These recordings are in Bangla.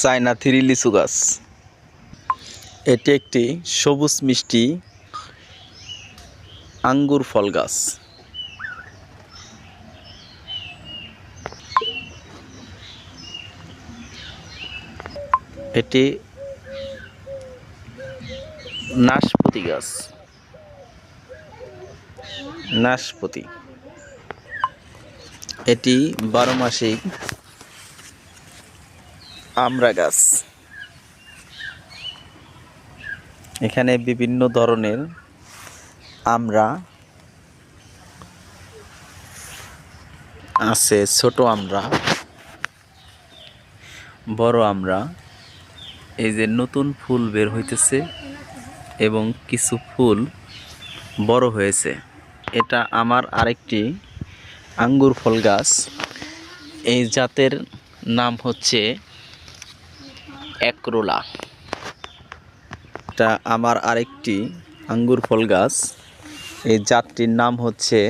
চায়না থ্রি লিচু গাছ। এটি একটি সবুজ মিষ্টি আঙ্গুর ফল গাছ। এটি নাশপতি গাছ। নাশপতি। এটি বারো মাসিক আমড়া গাছ। এখানে বিভিন্ন ধরনের আমড়া আছে, ছোট আমড়া বড় আমড়া এই যে নতুন ফুল বের হইতেছে এবং কিছু ফুল বড় হয়েছে। এটা আমার আরেকটি আঙ্গুর ফল গাছ। এই জাতের নাম হচ্ছে একরোলা। এটা আমার আরেকটি আঙ্গুর ফল গাছ। এই জাতটির নাম হচ্ছে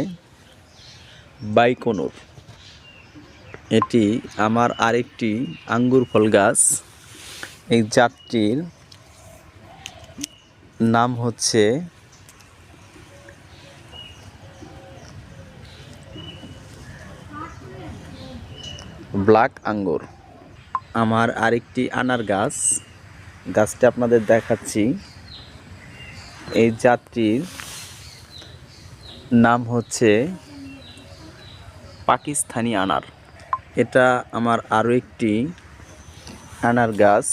বাইকনুর। এটি আমার আরেকটি আঙ্গুর ফল গাছ। এই জাতটির নাম হচ্ছে ব্ল্যাক আঙ্গুর। আমার আরেকটি আনার গাছ। গাছটা আপনাদের দেখাচ্ছি। এই জাতটির নাম হচ্ছে পাকিস্তানি আনার। এটা আমার আরও একটি আনার গাছ।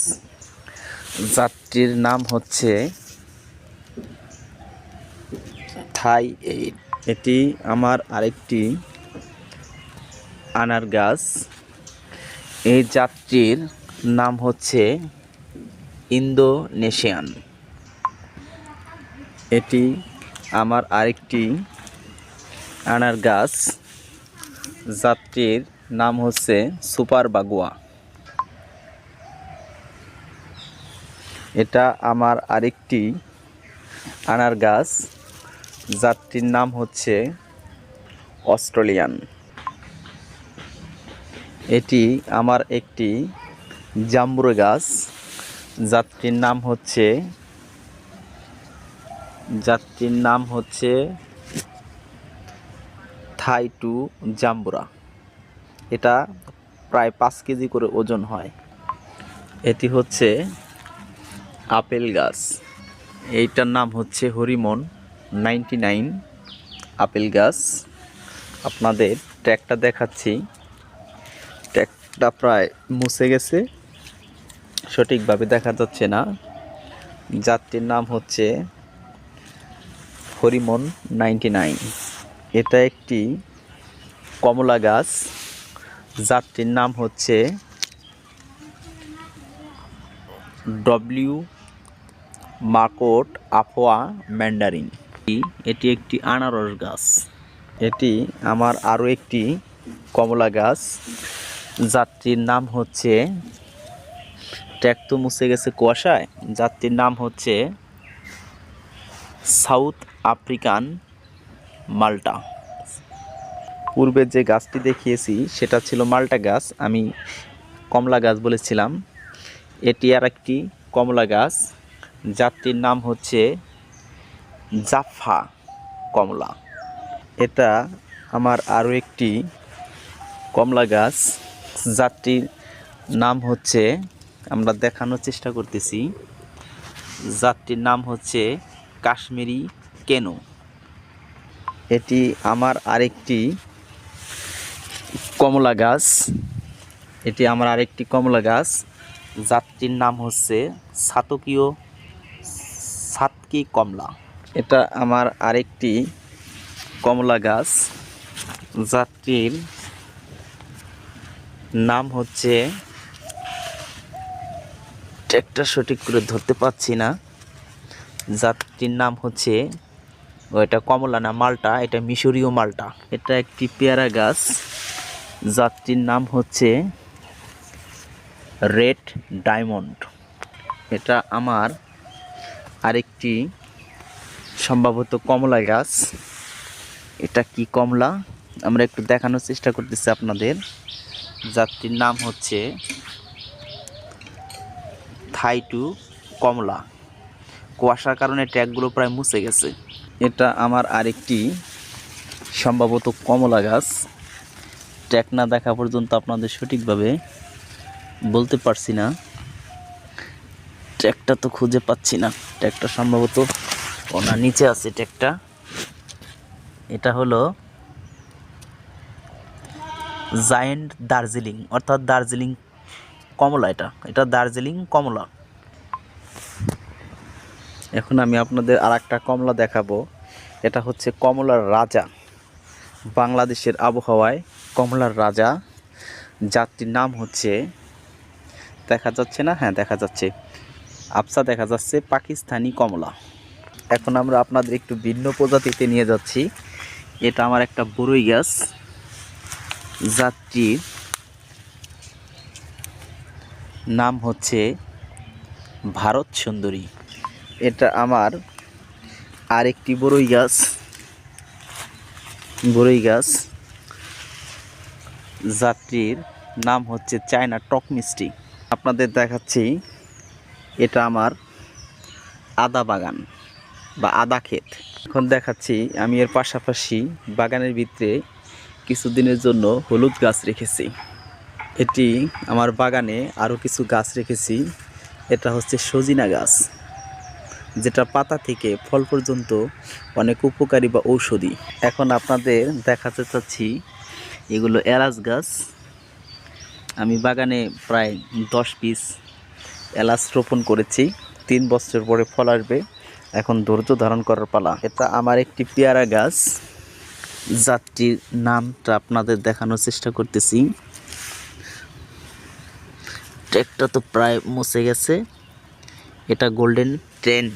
জাতটির নাম হচ্ছে থাই এইট। এটি আমার আরেকটি আনার গাছ। এই জাতটির নাম হচ্ছে ইন্দোনেশিয়ান। এটি আমার আরেকটি আনার গাছ জাতটির নাম হচ্ছে সুপার বাগুয়া। এটা আমার আরেকটি আনার গাছ জাতটির নাম হচ্ছে অস্ট্রেলিয়ান। এটি আমার একটি জাম্বুরা গাছ। জাতটির নাম হচ্ছে জাতটির নাম হচ্ছে থাই টু জাম্বুরা। এটা প্রায় পাঁচ কেজি করে ওজন হয়। এটি হচ্ছে আপেল গাছ। এইটার নাম হচ্ছে হরিমন নাইনটি নাইন আপেল গাছ। আপনাদের ট্র্যাকটা দেখাচ্ছি। ট্র্যাকটা প্রায় মুছে গেছে। সঠিকভাবে দেখা যাচ্ছে না। জাতটির নাম হচ্ছে হরিমন নাইনটি নাইন। এটা একটি কমলা গাছ। জাতটির নাম হচ্ছে ডব্লিউ মাকোট আফোয়া ম্যান্ডারিন। এটি একটি আনারস গাছ। এটি আমার আরও একটি কমলা গাছ। যাত্রীর নাম হচ্ছে ট্যাগ তো মুছে গেছে কুয়াশায়, যাত্রীর নাম হচ্ছে সাউথ আফ্রিকান মাল্টা। পূর্বে যে গাছটি দেখিয়েছি, সেটা ছিল মাল্টা গাছ, আমি কমলা গাছ বলেছিলাম। এটি আর একটি কমলা গাছ, যাত্রীর নাম হচ্ছে জাফা কমলা। এটা আমার আরও একটি কমলা গাছ। জাতটির নাম হচ্ছে, আমরা দেখানোর চেষ্টা করতেছি। জাতটির নাম হচ্ছে কাশ্মীরি কেনো। এটি আমার আরেকটি কমলা গাছ। এটি আমার আরেকটি কমলা গাছ। জাতটির নাম হচ্ছে সাতকীয় সাতকি কমলা। এটা আমার আরেকটি কমলা গাছ। জাতটির নাম হচ্ছে ট্র্যাক্টর সঠিক করে ধরতে পারছি না। জাতটির নাম হচ্ছে এটা কমলা না, মালটা, এটা মিশরীয় মালটা। এটা একটি পেয়ারা গাছ। জাতটির নাম হচ্ছে রেড ডায়মন্ড। এটা আমার আরেকটি সম্ভবত কমলা গাছ। এটা কি কমলা? আমরা একটু দেখানোর চেষ্টা করতেছি আপনাদের। জাতটির নাম হচ্ছে থাই টু কমলা। কুয়াশার কারণে ট্যাগগুলো প্রায় মুছে গেছে। এটা আমার আরেকটি সম্ভবত কমলা গাছ। ট্যাগ না দেখা পর্যন্ত আপনাদের সঠিকভাবে বলতে পারছি না। ট্যাগটা তো খুঁজে পাচ্ছি না। ট্যাগটা সম্ভবত ওনার নিচে আছে ট্যাগটা। এটা হলো জায়েন্ট দার্জিলিং, অর্থাৎ দার্জিলিং কমলা এটা। এটা দার্জিলিং কমলা। এখন আমি আপনাদের আর একটা কমলা দেখাবো। এটা হচ্ছে কমলার রাজা। বাংলাদেশের আবহাওয়ায় কমলার রাজা। যাত্রীর নাম হচ্ছে, দেখা যাচ্ছে না? হ্যাঁ দেখা যাচ্ছে। আফসা দেখা যাচ্ছে পাকিস্তানি কমলা। এখন আমরা আপনাদের একটু ভিন্ন প্রজাতিতে নিয়ে যাচ্ছি। এটা আমার একটা বড়ই গাছ। যাত্রীর নাম হচ্ছে ভারত সুন্দরী। এটা আমার আরেকটি বড়ই গাছ। বড়ই গাছ। যাত্রীর নাম হচ্ছে চায়না টক মিষ্টি। আপনাদের দেখাচ্ছি, এটা আমার আদা বাগান বা আদা ক্ষেত। এখন দেখাচ্ছি, আমি এর পাশাপাশি বাগানের ভিতরে কিছুদিনের জন্য হলুদ গাছ রেখেছি। এটি আমার বাগানে আরও কিছু গাছ রেখেছি। এটা হচ্ছে সজিনা গাছ, যেটা পাতা থেকে ফল পর্যন্ত অনেক উপকারী বা ঔষধি। এখন আপনাদের দেখাতে চাচ্ছি, এগুলো এলাচ গাছ। আমি বাগানে প্রায় দশ পিস এলাচ রোপণ করেছি। তিন বছর পরে ফল আসবে। এখন ধৈর্য ধারণ করার পালা। এটা আমার একটি পেয়ারা গাছ। যাত্রীর নামটা আপনাদের দেখানোর চেষ্টা করতেছি। ট্রেকটা তো প্রায় মুছে গেছে। এটা গোল্ডেন ট্রেন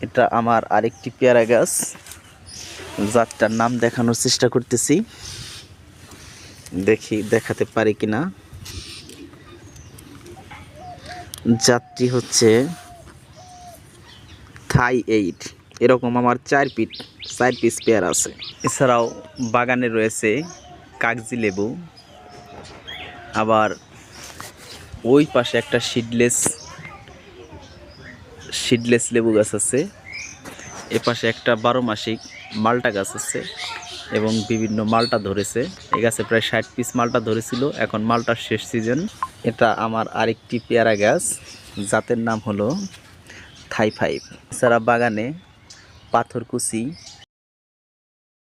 এটা আমার আরেকটি পেয়ারা গাছ। যাত্রার নাম দেখানোর চেষ্টা করতেছি। দেখি, দেখাতে পারি কিনা। যাত্রী হচ্ছে থাই এইট এরকম আমার চার পিট চার পিস পেয়ার আছে। এছাড়াও বাগানে রয়েছে কাগজি লেবু, আবার ওই পাশে একটা সিডলেস সিডলেস লেবু গাছ আছে। এ পাশে একটা বারো মাসিক মালটা গাছ আছে এবং বিভিন্ন মালটা ধরেছে। এই গাছে প্রায় ষাট পিস মালটা ধরেছিল, এখন মালটার শেষ সিজন এটা আমার আরেকটি পেয়ারা গাছ, জাতের নাম হলো থাই ফাইভ। এছাড়া বাগানে পাথরকুচি